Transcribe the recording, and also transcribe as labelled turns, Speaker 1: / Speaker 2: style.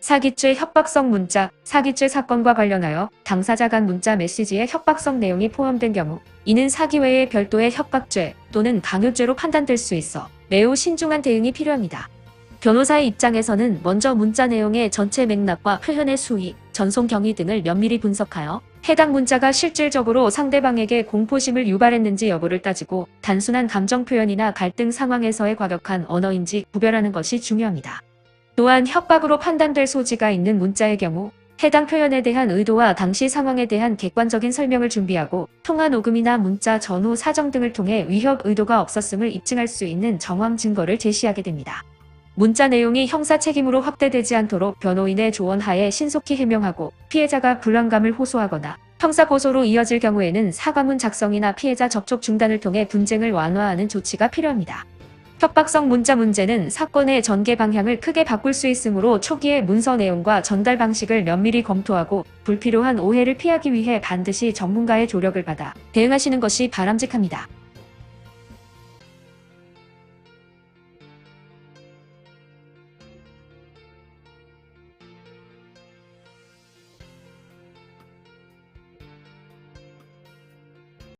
Speaker 1: 사기죄 협박성 문자, 사기죄 사건과 관련하여 당사자 간 문자 메시지에 협박성 내용이 포함된 경우 이는 사기 외에 별도의 협박죄 또는 강요죄로 판단될 수 있어 매우 신중한 대응이 필요합니다. 변호사의 입장에서는 먼저 문자 내용의 전체 맥락과 표현의 수위, 전송 경위 등을 면밀히 분석하여 해당 문자가 실질적으로 상대방에게 공포심을 유발했는지 여부를 따지고 단순한 감정 표현이나 갈등 상황에서의 과격한 언어인지 구별하는 것이 중요합니다. 또한 협박으로 판단될 소지가 있는 문자의 경우 해당 표현에 대한 의도와 당시 상황에 대한 객관적인 설명을 준비하고 통화 녹음이나 문자 전후 사정 등을 통해 위협 의도가 없었음을 입증할 수 있는 정황 증거를 제시하게 됩니다. 문자 내용이 형사 책임으로 확대되지 않도록 변호인의 조언하에 신속히 해명하고 피해자가 불안감을 호소하거나 형사 고소로 이어질 경우에는 사과문 작성이나 피해자 접촉 중단을 통해 분쟁을 완화하는 조치가 필요합니다. 협박성 문자 문제는 사건의 전개 방향을 크게 바꿀 수 있으므로 초기에 문서 내용과 전달 방식을 면밀히 검토하고 불필요한 오해를 피하기 위해 반드시 전문가의 조력을 받아 대응하시는 것이 바람직합니다.